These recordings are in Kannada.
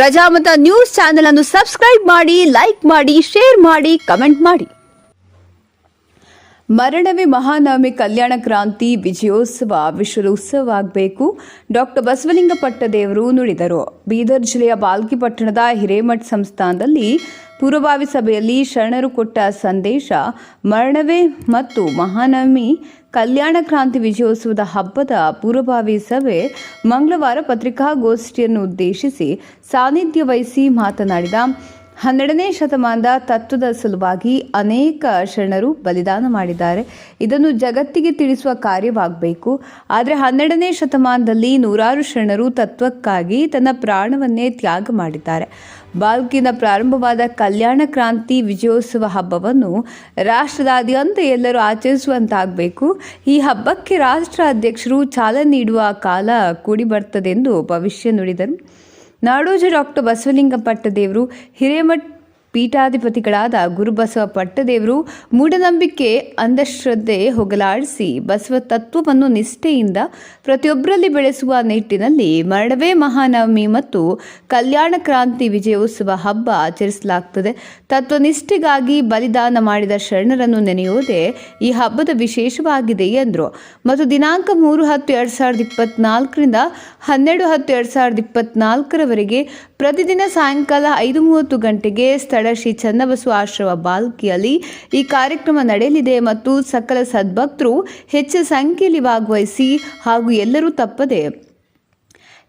ಪ್ರಜಾಮತ ನ್ಯೂಸ್ ಚಾನೆಲ್ ಅನ್ನು ಸಬ್ಸ್ಕ್ರೈಬ್ ಮಾಡಿ, ಲೈಕ್ ಮಾಡಿ, ಶೇರ್ ಮಾಡಿ, ಕಮೆಂಟ್ ಮಾಡಿ. ಮರಣವೇ ಮಹಾನವಮಿ ಕಲ್ಯಾಣ ಕ್ರಾಂತಿ ವಿಜಯೋತ್ಸವ ವಿಶ್ವೋತ್ಸವ ಆಗಬೇಕು ಡಾಕ್ಟರ್ ಬಸವಲಿಂಗ ಪಟ್ಟದೇವರು ನುಡಿದರು. ಬೀದರ್ ಜಿಲ್ಲೆಯ ಬಾಲ್ಕಿ ಪಟ್ಟಣದ ಹಿರೇಮಠ್ ಸಂಸ್ಥಾನದಲ್ಲಿ ಪೂರ್ವಭಾವಿ ಸಭೆಯಲ್ಲಿ ಶರಣರು ಕೊಟ್ಟ ಸಂದೇಶ, ಮರಣವೇ ಮತ್ತು ಮಹಾನವಮಿ, ಕಲ್ಯಾಣ ಕ್ರಾಂತಿ ವಿಜಯೋತ್ಸವದ ಹಬ್ಬದ ಪೂರ್ವಭಾವಿ ಸಭೆ, ಮಂಗಳವಾರ ಪತ್ರಿಕಾಗೋಷ್ಠಿಯನ್ನು ಉದ್ದೇಶಿಸಿ ಸಾನ್ನಿಧ್ಯ ವಹಿಸಿ ಮಾತನಾಡಿದ ಹನ್ನೆರಡನೇ ಶತಮಾನದ ತತ್ವದ ಸಲುವಾಗಿ ಅನೇಕ ಶರಣರು ಬಲಿದಾನ ಮಾಡಿದ್ದಾರೆ. ಇದನ್ನು ಜಗತ್ತಿಗೆ ತಿಳಿಸುವ ಕಾರ್ಯವಾಗಬೇಕು. ಆದರೆ ಹನ್ನೆರಡನೇ ಶತಮಾನದಲ್ಲಿ ನೂರಾರು ಶರಣರು ತತ್ವಕ್ಕಾಗಿ ತನ್ನ ಪ್ರಾಣವನ್ನೇ ತ್ಯಾಗ ಮಾಡಿದ್ದಾರೆ. ಬಾಲ್ಕಿನ ಪ್ರಾರಂಭವಾದ ಕಲ್ಯಾಣ ಕ್ರಾಂತಿ ವಿಜಯೋತ್ಸವ ಹಬ್ಬವನ್ನು ರಾಷ್ಟ್ರದಾದ್ಯಂತ ಎಲ್ಲರೂ ಆಚರಿಸುವಂತಾಗಬೇಕು. ಈ ಹಬ್ಬಕ್ಕೆ ರಾಷ್ಟ್ರ ಅಧ್ಯಕ್ಷರು ಚಾಲನೆ ನೀಡುವ ಕಾಲ ಕೂಡಿ ಬರ್ತದೆಂದು ಭವಿಷ್ಯ ನುಡಿದರು. ನಾಡೋಜ ಡಾಕ್ಟರ್ ಬಸವಲಿಂಗ ಪಟ್ಟದೇವರು ಹಿರೇಮಠ್ ಪೀಠಾಧಿಪತಿಗಳಾದ ಗುರುಬಸವ ಪಟ್ಟದೇವರು ಮೂಢನಂಬಿಕೆ, ಅಂಧಶ್ರದ್ಧೆ ಹೊಗಲಾಡಿಸಿ ಬಸವ ತತ್ವವನ್ನು ನಿಷ್ಠೆಯಿಂದ ಪ್ರತಿಯೊಬ್ಬರಲ್ಲಿ ಬೆಳೆಸುವ ನಿಟ್ಟಿನಲ್ಲಿ ಮರಣವೇ ಮಹಾನವಮಿ ಮತ್ತು ಕಲ್ಯಾಣ ಕ್ರಾಂತಿ ವಿಜಯೋತ್ಸವ ಹಬ್ಬ ಆಚರಿಸಲಾಗುತ್ತದೆ ತತ್ವನಿಷ್ಠೆಗಾಗಿ ಬಲಿದಾನ ಮಾಡಿದ ಶರಣರನ್ನು ನೆನೆಯುವುದೇ ಈ ಹಬ್ಬದ ವಿಶೇಷವಾಗಿದೆ ಎಂದರು. ಮತ್ತು ದಿನಾಂಕ ಮೂರು ಹತ್ತು ಎರಡು ಸಾವಿರದ ಇಪ್ಪತ್ನಾಲ್ಕರಿಂದ ಹನ್ನೆರಡು ಹತ್ತು ಎರಡು ಸಾವಿರದ ಇಪ್ಪತ್ನಾಲ್ಕರವರೆಗೆ ಪ್ರತಿದಿನ ಸಾಯಂಕಾಲ ಐದು ಮೂವತ್ತು ಗಂಟೆಗೆ ಸ್ಥಳ ಶ್ರೀ ಚನ್ನಬಸವ ಆಶ್ರಮ ಬಾಲ್ಕಿಯಲ್ಲಿ ಈ ಕಾರ್ಯಕ್ರಮ ನಡೆಯಲಿದೆ ಮತ್ತು ಸಕಲ ಸದ್ಭಕ್ತರು ಹೆಚ್ಚು ಸಂಖ್ಯೆಯಲ್ಲಿ ಭಾಗವಹಿಸಿ ಹಾಗೂ ಎಲ್ಲರೂ ತಪ್ಪದೆ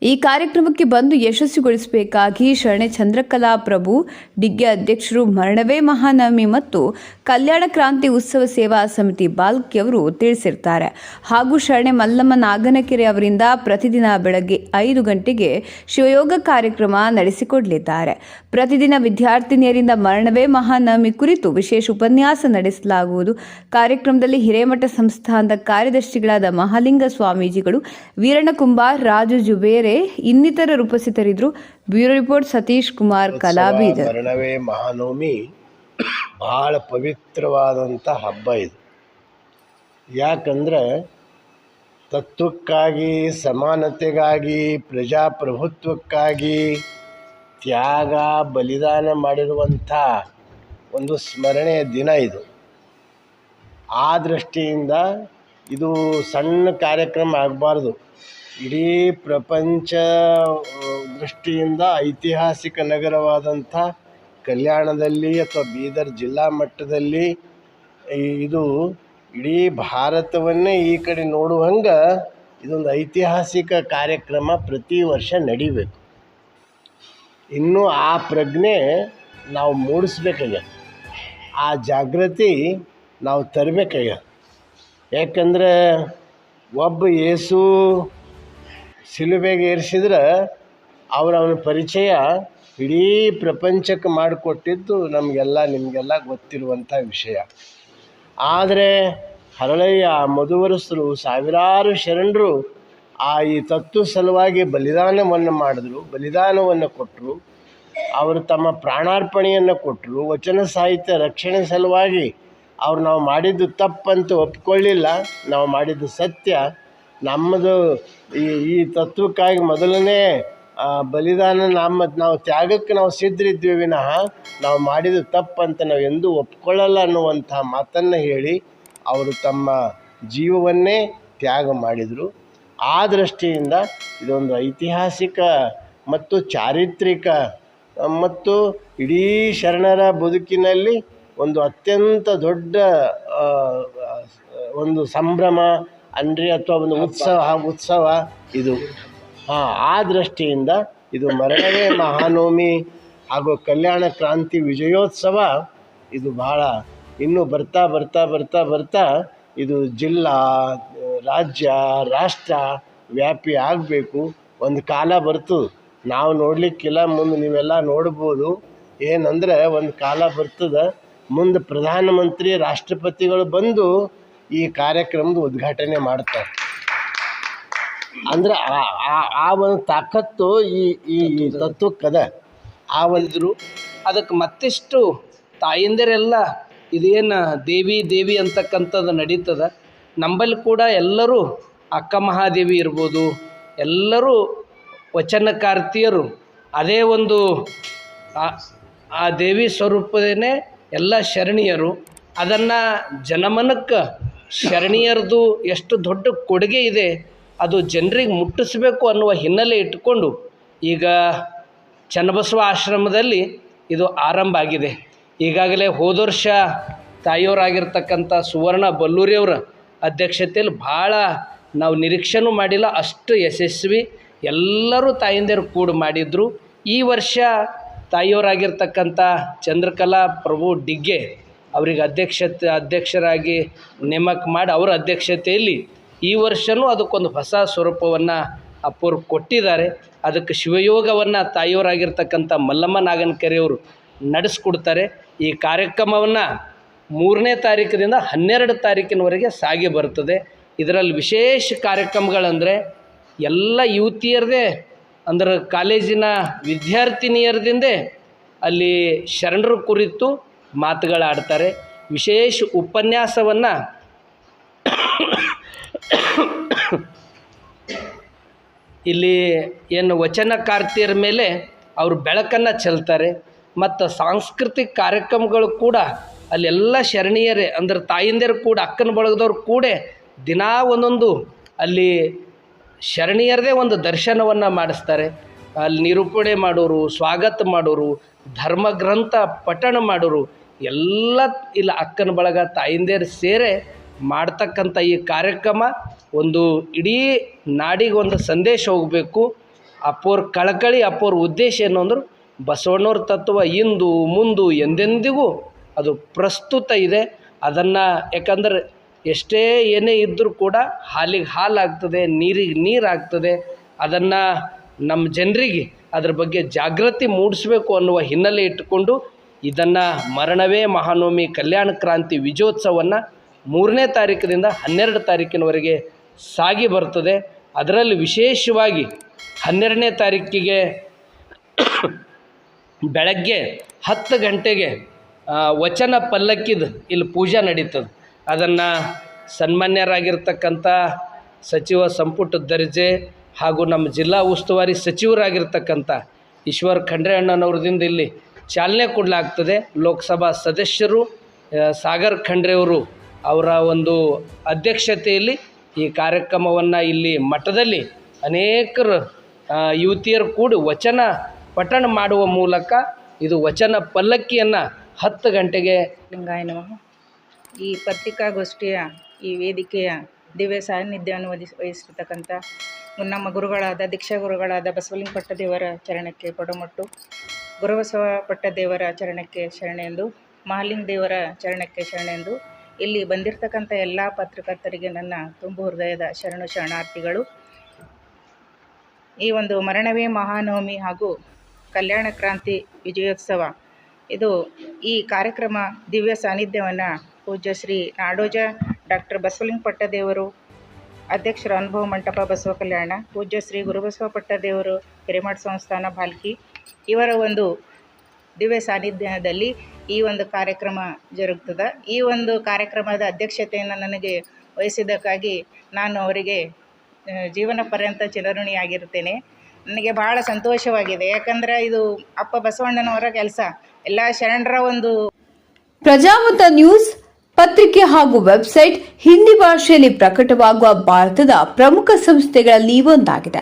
ಈ ಕಾರ್ಯಕ್ರಮಕ್ಕೆ ಬಂದು ಯಶಸ್ವಿಗೊಳಿಸಬೇಕಾಗಿ ಶರಣೆ ಚಂದ್ರಕಲಾ ಪ್ರಭು, ಡಿಗ್ಗೆ ಅಧ್ಯಕ್ಷರು ಮರಣವೇ ಮಹಾನವಮಿ ಮತ್ತು ಕಲ್ಯಾಣ ಕ್ರಾಂತಿ ಉತ್ಸವ ಸೇವಾ ಸಮಿತಿ ಬಾಲ್ಕಿ ಅವರು ತಿಳಿಸಿರ್ತಾರೆ. ಹಾಗೂ ಶರಣೆ ಮಲ್ಲಮ್ಮ ನಾಗನಕೆರೆ ಅವರಿಂದ ಪ್ರತಿದಿನ ಬೆಳಗ್ಗೆ ಐದು ಗಂಟೆಗೆ ಶಿವಯೋಗ ಕಾರ್ಯಕ್ರಮ ನಡೆಸಿಕೊಡಲಿದ್ದಾರೆ. ಪ್ರತಿದಿನ ವಿದ್ಯಾರ್ಥಿನಿಯರಿಂದ ಮರಣವೇ ಮಹಾನವಮಿ ಕುರಿತು ವಿಶೇಷ ಉಪನ್ಯಾಸ ನಡೆಸಲಾಗುವುದು. ಕಾರ್ಯಕ್ರಮದಲ್ಲಿ ಹಿರೇಮಠ ಸಂಸ್ಥಾನದ ಕಾರ್ಯದರ್ಶಿಗಳಾದ ಮಹಾಲಿಂಗ ಸ್ವಾಮೀಜಿಗಳು ವೀರಣ್ಣ ಕುಂಬಾರ್ ರಾಜು ಜುಬೇರೆ ಇನ್ನಿತರರು ಉಪಸ್ಥಿತರಿದ್ದರು ಬ್ಯೂರೋ ರಿಪೋರ್ಟ್ ಸತೀಶ್ ಕುಮಾರ್ ಕಲಾಬೀದ ಮರಣವೇ ಮಹಾನವಮಿ ಬಹಳ ಪವಿತ್ರವಾದಂಥ ಹಬ್ಬ ಇದು. ಯಾಕಂದ್ರೆ ತತ್ವಕ್ಕಾಗಿ ಸಮಾನತೆಗಾಗಿ ಪ್ರಜಾಪ್ರಭುತ್ವಕ್ಕಾಗಿ ತ್ಯಾಗ ಬಲಿದಾನ ಮಾಡಿರುವಂಥ ಒಂದು ಸ್ಮರಣೆಯ ದಿನ ಇದು. ಆ ದೃಷ್ಟಿಯಿಂದ ಇದು ಸಣ್ಣ ಕಾರ್ಯಕ್ರಮ ಆಗಬಾರ್ದು. ಇಡೀ ಪ್ರಪಂಚ ದೃಷ್ಟಿಯಿಂದ ಐತಿಹಾಸಿಕ ನಗರವಾದಂಥ ಕಲ್ಯಾಣದಲ್ಲಿ ಅಥವಾ ಬೀದರ್ ಜಿಲ್ಲಾ ಮಟ್ಟದಲ್ಲಿ ಇದು ಇಡೀ ಭಾರತವನ್ನೇ ಈ ಕಡೆ ನೋಡುವಂಗೆ ಇದೊಂದು ಐತಿಹಾಸಿಕ ಕಾರ್ಯಕ್ರಮ ಪ್ರತಿ ವರ್ಷ ನಡಿಬೇಕು. ಇನ್ನೂ ಆ ಪ್ರಜ್ಞೆ ನಾವು ಮೂಡಿಸ್ಬೇಕಾಗ್ಯದ ಆ ಜಾಗೃತಿ ನಾವು ತರಬೇಕಾಗ್ಯದ ಯಾಕಂದ್ರೆ ಒಬ್ಬ ಏಸು ಸಿಲುಬೆಗೆ ಏರಿಸಿದ್ರೆ ಅವ್ರ ಅವನ ಪರಿಚಯ ಇಡೀ ಪ್ರಪಂಚಕ್ಕೆ ಮಾಡಿಕೊಟ್ಟಿದ್ದು ನಮಗೆಲ್ಲ, ನಿಮಗೆಲ್ಲ ಗೊತ್ತಿರುವಂಥ ವಿಷಯ. ಆದರೆ ಹರಳಯ್ಯ, ಮಧುವರಸರು, ಸಾವಿರಾರು ಶರಣರು ಆ ಈ ತತ್ವ ಸಲುವಾಗಿ ಬಲಿದಾನವನ್ನು ಮಾಡಿದ್ರು, ಬಲಿದಾನವನ್ನು ಕೊಟ್ಟರು. ಅವರು ತಮ್ಮ ಪ್ರಾಣಾರ್ಪಣೆಯನ್ನು ಕೊಟ್ಟರು. ವಚನ ಸಾಹಿತ್ಯ ರಕ್ಷಣೆ ಸಲುವಾಗಿ ಅವ್ರು ನಾವು ಮಾಡಿದ್ದು ತಪ್ಪಂತೂ ಒಪ್ಕೊಳ್ಳಿಲ್ಲ. ನಾವು ಮಾಡಿದ್ದು ಸತ್ಯ. ನಮ್ಮದು ಈ ಈ ತತ್ವಕ್ಕಾಗಿ ಮೊದಲನೇ ಬಲಿದಾನ ನಮ್ಮ, ನಾವು ತ್ಯಾಗಕ್ಕೆ ನಾವು ಸಿದ್ಧರಿದ್ವಿ ವಿನಃ ನಾವು ಮಾಡಿದ ತಪ್ಪಂತ ನಾವು ಎಂದೂ ಒಪ್ಕೊಳ್ಳಲ್ಲ ಅನ್ನುವಂಥ ಮಾತನ್ನು ಹೇಳಿ ಅವರು ತಮ್ಮ ಜೀವವನ್ನೇ ತ್ಯಾಗ ಮಾಡಿದರು. ಆ ದೃಷ್ಟಿಯಿಂದ ಇದೊಂದು ಐತಿಹಾಸಿಕ ಮತ್ತು ಚಾರಿತ್ರಿಕ, ಮತ್ತು ಇಡೀ ಶರಣರ ಬದುಕಿನಲ್ಲಿ ಒಂದು ಅತ್ಯಂತ ದೊಡ್ಡ ಒಂದು ಸಂಭ್ರಮ ಅನ್ರಿ ಅಥವಾ ಒಂದು ಉತ್ಸವ ಉತ್ಸವ ಇದು. ಹಾಂ ಆ ದೃಷ್ಟಿಯಿಂದ ಇದು ಮರಣವೇ ಮಹಾನವಮಿ ಹಾಗೂ ಕಲ್ಯಾಣ ಕ್ರಾಂತಿ ವಿಜಯೋತ್ಸವ ಇದು ಬಹಳ ಇನ್ನೂ ಬರ್ತಾ ಬರ್ತಾ ಬರ್ತಾ ಬರ್ತಾ ಇದು ಜಿಲ್ಲಾ ರಾಜ್ಯ ರಾಷ್ಟ್ರ ವ್ಯಾಪಿ ಆಗಬೇಕು. ಒಂದು ಕಾಲ ಬರ್ತು. ನಾವು ನೋಡಲಿಕ್ಕಿಲ್ಲ ಮುಂದೆ ನೀವೆಲ್ಲ ನೋಡ್ಬೋದು. ಏನಂದ್ರೆ ಒಂದು ಕಾಲ ಬರ್ತದೆ. ಮುಂದೆ ಪ್ರಧಾನಮಂತ್ರಿ ರಾಷ್ಟ್ರಪತಿಗಳು ಬಂದು ಈ ಕಾರ್ಯಕ್ರಮದ ಉದ್ಘಾಟನೆ ಮಾಡ್ತಾರೆ. ಅಂದ್ರೆ ಆ- ಒಂದು ತಾಕತ್ತು ಈ ಈ ತತ್ವಕ್ಕದ ಆ ಒಂದು ಅದಕ್ಕೆ ಮತ್ತಿಷ್ಟು ತಾಯಂದಿರೆಲ್ಲ ಇದೇನು ದೇವಿ ದೇವಿ ಅಂತಕ್ಕಂಥದ್ದು ನಡೀತದ. ನಂಬಲ್ಲಿ ಕೂಡ ಎಲ್ಲರೂ ಅಕ್ಕ ಮಹಾದೇವಿ ಇರ್ಬೋದು. ಎಲ್ಲರೂ ವಚನಕಾರ್ತಿಯರು. ಅದೇ ಒಂದು ಆ ದೇವಿ ಸ್ವರೂಪದೇ ಎಲ್ಲ ಶರಣಿಯರು. ಅದನ್ನು ಜನಮನಕ್ಕೆ ಶರಣೀಯರದು ಎಷ್ಟು ದೊಡ್ಡ ಕೊಡುಗೆ ಇದೆ, ಅದು ಜನರಿಗೆ ಮುಟ್ಟಿಸ್ಬೇಕು ಅನ್ನುವ ಹಿನ್ನೆಲೆ ಇಟ್ಟುಕೊಂಡು ಈಗ ಚನ್ನಬಸವ ಆಶ್ರಮದಲ್ಲಿ ಇದು ಆರಂಭ ಆಗಿದೆ. ಈಗಾಗಲೇ ಹೋದ ವರ್ಷ ತಾಯಿಯವರಾಗಿರ್ತಕ್ಕಂಥ ಸುವರ್ಣ ಬಲ್ಲೂರಿಯವರ ಅಧ್ಯಕ್ಷತೆಯಲ್ಲಿ ಭಾಳ ನಾವು ನಿರೀಕ್ಷೆನೂ ಮಾಡಿಲ್ಲ, ಅಷ್ಟು ಯಶಸ್ವಿ ಎಲ್ಲರೂ ತಾಯಿಂದಿರು ಕೂಡ ಮಾಡಿದರು. ಈ ವರ್ಷ ತಾಯಿಯವರಾಗಿರ್ತಕ್ಕಂಥ ಚಂದ್ರಕಲಾ ಪ್ರಭು ಡಿಗ್ಗೆ ಅವರಿಗೆ ಅಧ್ಯಕ್ಷತೆ, ಅಧ್ಯಕ್ಷರಾಗಿ ನೇಮಕ ಮಾಡಿ ಅವರ ಅಧ್ಯಕ್ಷತೆಯಲ್ಲಿ ಈ ವರ್ಷವೂ ಅದಕ್ಕೊಂದು ಹೊಸ ಸ್ವರೂಪವನ್ನು ಅಪ್ಪರು ಕೊಟ್ಟಿದ್ದಾರೆ. ಅದಕ್ಕೆ ಶಿವಯೋಗವನ್ನು ತಾಯಿಯವರಾಗಿರ್ತಕ್ಕಂಥ ಮಲ್ಲಮ್ಮ ನಾಗನಕೆರೆಯವರು ನಡೆಸ್ಕೊಡ್ತಾರೆ. ಈ ಕಾರ್ಯಕ್ರಮವನ್ನು ಮೂರನೇ ತಾರೀಕಿನಿಂದ ಹನ್ನೆರಡು ತಾರೀಕಿನವರೆಗೆ ಸಾಗಿ ಬರ್ತದೆ. ಇದರಲ್ಲಿ ವಿಶೇಷ ಕಾರ್ಯಕ್ರಮಗಳಂದರೆ ಎಲ್ಲ ಯುವತಿಯರದೇ, ಅಂದ್ರೆ ಕಾಲೇಜಿನ ವಿದ್ಯಾರ್ಥಿನಿಯರದಿಂದೇ ಅಲ್ಲಿ ಶರಣರ ಕುರಿತು ಮಾತುಗಳಾಡ್ತಾರೆ. ವಿಶೇಷ ಉಪನ್ಯಾಸವನ್ನು ಇಲ್ಲಿ ಏನು ವಚನಕಾರ್ತಿಯರ ಮೇಲೆ ಅವರು ಬೆಳಕನ್ನು ಚೆಲ್ತಾರೆ. ಮತ್ತು ಸಾಂಸ್ಕೃತಿಕ ಕಾರ್ಯಕ್ರಮಗಳು ಕೂಡ ಅಲ್ಲೆಲ್ಲ ಶರಣೀಯರೇ, ಅಂದ್ರೆ ತಾಯಿಂದಿರು ಕೂಡ, ಅಕ್ಕನ ಬಳಗದವ್ರು ಕೂಡ ದಿನಾ ಒಂದೊಂದು ಅಲ್ಲಿ ಶರಣೀಯರದೇ ಒಂದು ದರ್ಶನವನ್ನು ಮಾಡಿಸ್ತಾರೆ. ಅಲ್ಲಿ ನಿರೂಪಣೆ ಮಾಡೋರು, ಸ್ವಾಗತ ಮಾಡೋರು, ಧರ್ಮಗ್ರಂಥ ಪಠಣ ಮಾಡೋರು ಎಲ್ಲ ಇಲ್ಲ ಅಕ್ಕನ ಬಳಗ, ತಾಯಿಂದೇರು ಸೇರೆ ಮಾಡ್ತಕ್ಕಂಥ ಈ ಕಾರ್ಯಕ್ರಮ ಒಂದು ಇಡೀ ನಾಡಿಗೆ ಒಂದು ಸಂದೇಶ ಹೋಗಬೇಕು. ಅಪ್ಪೋರ್ ಕಳಕಳಿ ಅಪ್ಪೋರ್ ಉದ್ದೇಶ ಏನು ಅಂದ್ರೆ ಬಸವಣ್ಣವ್ರ ತತ್ವ ಇಂದು, ಮುಂದು ಎಂದೆಂದಿಗೂ ಅದು ಪ್ರಸ್ತುತ ಇದೆ. ಅದನ್ನು ಯಾಕಂದ್ರೆ ಎಷ್ಟೇ ಏನೇ ಇದ್ದರೂ ಕೂಡ ಹಾಲಿಗೆ ಹಾಲಾಗ್ತದೆ, ನೀರಿಗೆ ನೀರಾಗ್ತದೆ. ಅದನ್ನು ನಮ್ಮ ಜನರಿಗೆ ಅದ್ರ ಬಗ್ಗೆ ಜಾಗೃತಿ ಮೂಡಿಸ್ಬೇಕು ಅನ್ನುವ ಹಿನ್ನೆಲೆ ಇಟ್ಟುಕೊಂಡು ಇದನ್ನು ಮರಣವೇ ಮಹಾನವಮಿ ಕಲ್ಯಾಣ ಕ್ರಾಂತಿ ವಿಜಯೋತ್ಸವವನ್ನು ಮೂರನೇ ತಾರೀಕಿನಿಂದ ಹನ್ನೆರಡು ತಾರೀಕಿನವರೆಗೆ ಸಾಗಿ ಬರ್ತದೆ ಅದರಲ್ಲಿ ವಿಶೇಷವಾಗಿ ಹನ್ನೆರಡನೇ ತಾರೀಕಿಗೆ ಬೆಳಗ್ಗೆ ಹತ್ತು ಗಂಟೆಗೆ ವಚನ ಪಲ್ಲಕ್ಕಿದು ಇಲ್ಲಿ ಪೂಜೆ ನಡೀತದೆ. ಅದನ್ನು ಸನ್ಮಾನ್ಯರಾಗಿರ್ತಕ್ಕಂಥ ಸಚಿವ ಸಂಪುಟ ದರ್ಜೆ ಹಾಗೂ ನಮ್ಮ ಜಿಲ್ಲಾ ಉಸ್ತುವಾರಿ ಸಚಿವರಾಗಿರ್ತಕ್ಕಂಥ ಈಶ್ವರ್ ಖಂಡ್ರೆ ಅಣ್ಣನವ್ರದಿಂದ ಇಲ್ಲಿ ಚಾಲನೆ ಕೊಡಲಾಗ್ತದೆ. ಲೋಕಸಭಾ ಸದಸ್ಯರು ಸಾಗರ್ ಖಂಡ್ರೆಯವರು ಅವರ ಒಂದು ಅಧ್ಯಕ್ಷತೆಯಲ್ಲಿ ಈ ಕಾರ್ಯಕ್ರಮವನ್ನು ಇಲ್ಲಿ ಮಠದಲ್ಲಿ ಅನೇಕರು ಯುವತಿಯರು ಕೂಡಿ ವಚನ ಪಠಣ ಮಾಡುವ ಮೂಲಕ ಇದು ವಚನ ಪಲ್ಲಕ್ಕಿಯನ್ನು ಹತ್ತು ಗಂಟೆಗೆ ಲಿಂಗಾಯ ನಮಃ. ಈ ಪತ್ರಿಕಾಗೋಷ್ಠಿಯ, ಈ ವೇದಿಕೆಯ ದಿವ್ಯ ಸಾನ್ನಿಧ್ಯವನ್ನು ವಹಿಸ್ ವಹಿಸಿರ್ತಕ್ಕಂಥ ನಮ್ಮ ಗುರುಗಳಾದ, ದೀಕ್ಷಾ ಗುರುಗಳಾದ ಬಸವಲಿಂಗಪಟ್ಟದೇವರ ಚರಣಕ್ಕೆ ಕೊಡಮಟ್ಟು ಗುರುಬಸವ ಪಟ್ಟದೇವರ ಚರಣಕ್ಕೆ ಶರಣೆಂದು ಮಹಾಲಿಂಗ ದೇವರ ಚರಣಕ್ಕೆ ಶರಣೆಂದು ಇಲ್ಲಿ ಬಂದಿರತಕ್ಕಂಥ ಎಲ್ಲ ಪತ್ರಕರ್ತರಿಗೆ ನನ್ನ ತುಂಬು ಹೃದಯದ ಶರಣು ಶರಣಾರ್ಥಿಗಳು. ಈ ಒಂದು ಮರಣವೇ ಮಹಾನವಮಿ ಹಾಗೂ ಕಲ್ಯಾಣ ಕ್ರಾಂತಿ ವಿಜಯೋತ್ಸವ. ಇದು ಈ ಕಾರ್ಯಕ್ರಮ ದಿವ್ಯ ಸಾನ್ನಿಧ್ಯವನ್ನು ಪೂಜ್ಯ ಶ್ರೀ ನಾಡೋಜ ಡಾಕ್ಟರ್ ಬಸವಲಿಂಗ ಪಟ್ಟದೇವರು, ಅಧ್ಯಕ್ಷರ ಅನುಭವ ಮಂಟಪ ಬಸವ ಕಲ್ಯಾಣ, ಪೂಜ್ಯ ಶ್ರೀ ಗುರುಬಸವ ಪಟ್ಟದೇವರು, ಹಿರೇಮಠ ಸಂಸ್ಥಾನ ಭಾಲ್ಕಿ ಇವರ ಒಂದು ದಿವ್ಯ ಸಾನ್ನಿಧ್ಯದಲ್ಲಿ ಈ ಒಂದು ಕಾರ್ಯಕ್ರಮ ಜರುಗ್ತದೆ. ಈ ಒಂದು ಕಾರ್ಯಕ್ರಮದ ಅಧ್ಯಕ್ಷತೆಯನ್ನು ನನಗೆ ವಹಿಸಿದ್ದಕ್ಕಾಗಿ ನಾನು ಅವರಿಗೆ ಜೀವನ ಪರ್ಯಂತ ಚಿರಋಣಿಯಾಗಿರ್ತೇನೆ ನನಗೆ ಭಾಳ ಸಂತೋಷವಾಗಿದೆ. ಯಾಕಂದರೆ ಇದು ಅಪ್ಪ ಬಸವಣ್ಣನವರ ಕೆಲಸ. ಎಲ್ಲ ಶರಣರ ಒಂದು ಪ್ರಜಾಮತ ನ್ಯೂಸ್ ಪತ್ರಿಕೆ ಹಾಗೂ ವೆಬ್ಸೈಟ್ ಹಿಂದಿ ಭಾಷೆಯಲ್ಲಿ ಪ್ರಕಟವಾಗುವ ಭಾರತದ ಪ್ರಮುಖ ಸಂಸ್ಥೆಗಳಲ್ಲಿ ಒಂದಾಗಿದೆ.